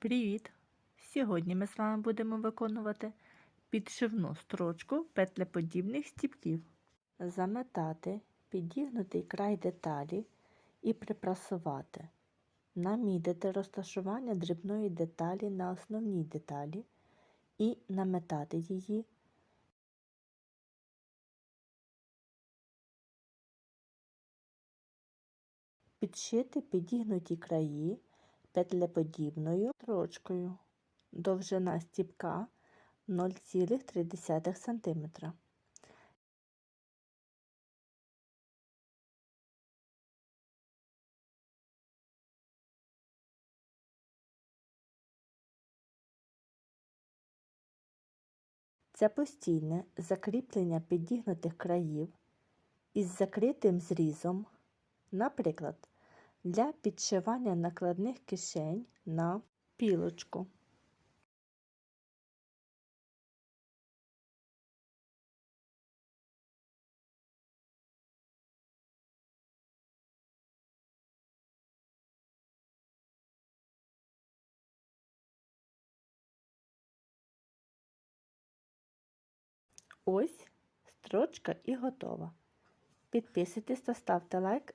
Привіт! Сьогодні ми з вами будемо виконувати підшивну строчку петлеподібних стіпків. Заметати, підігнутий край деталі і припрасувати. Намідити розташування дрібної деталі на основній деталі і наметати її. Підшити підігнуті краї петлеподібною строчкою. Довжина стіпка 0,3 см. Це постійне закріплення підігнутих країв із закритим зрізом, наприклад, для підшивання накладних кишень на пілочку. Ось строчка і готова. Підписуйтесь та ставте лайк.